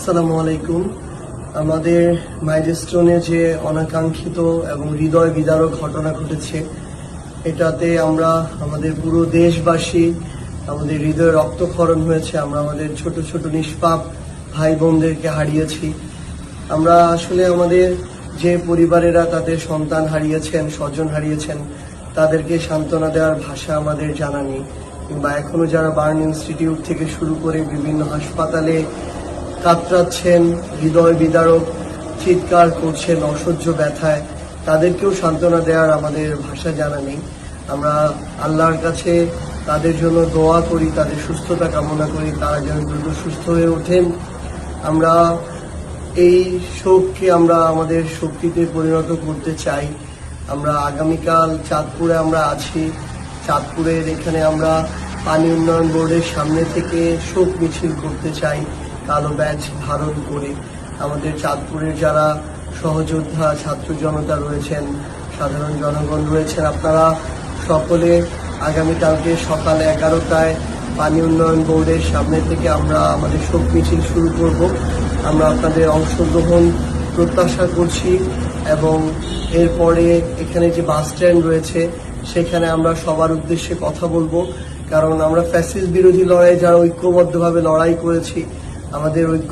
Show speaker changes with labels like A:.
A: আসসালামু আলাইকুম। আমাদের মাইলস্টোনে যে অনাকাঙ্ক্ষিত এবং হৃদয় বিদারক ঘটনা ঘটেছে, এটাতে আমরা আমাদের পুরো দেশবাসী, আমাদের হৃদয়ে রক্তক্ষরণ হয়েছে, আমরা আমাদের ছোট ছোট নিষ্পাপ ভাই বোনদেরকে হারিয়েছি। আমরা আসলে আমাদের যে পরিবারেরা তাদের সন্তান হারিয়েছেন, স্বজন হারিয়েছেন, তাদেরকে সান্ত্বনা দেওয়ার ভাষা আমাদের জানা নেই। কিংবা এখনও যারা বার্ন ইনস্টিটিউট থেকে শুরু করে বিভিন্ন হাসপাতালে কাতরাচ্ছেন, হৃদয় বিদারক, চিৎকার করছেন, অসহ্য ব্যথায়। তাদেরকেও সান্ত্বনা দেওয়ার আমাদের ভাষা জানা নেই। আমরা আল্লাহর কাছে তাদের জন্য দোয়া করি, তাদের সুস্থতা কামনা করি, তারা যেন দ্রুত সুস্থ হয়ে ওঠেন। আমরা এই শোককে আমরা আমাদের শক্তিতে পরিণত করতে চাই। আমরা আগামীকাল চাঁদপুরে আমরা আছি। চাঁদপুরের এখানে আমরা পানি উন্নয়ন বোর্ডের সামনে থেকে শোক মিছিল করতে চাই। কালো ব্যাচ ধারণ করে আমাদের চাঁদপুরের যারা সহযোদ্ধা, ছাত্র জনতা রয়েছেন, সাধারণ জনগণ রয়েছেন, আপনারা সকলে আগামীকালকে সকাল এগারোটায় পানি উন্নয়ন বোর্ডের সামনে থেকে আমরা আমাদের শোক মিছিল শুরু করব। আমরা আপনাদের অংশগ্রহণ প্রত্যাশা করছি এবং এরপরে এখানে যে বাস স্ট্যান্ড রয়েছে, সেখানে আমরা সবার উদ্দেশ্যে কথা বলব। কারণ আমরা ফ্যাসিস বিরোধী লড়াই যারা ঐক্যবদ্ধভাবে লড়াই করেছি আমাদের ঐক্য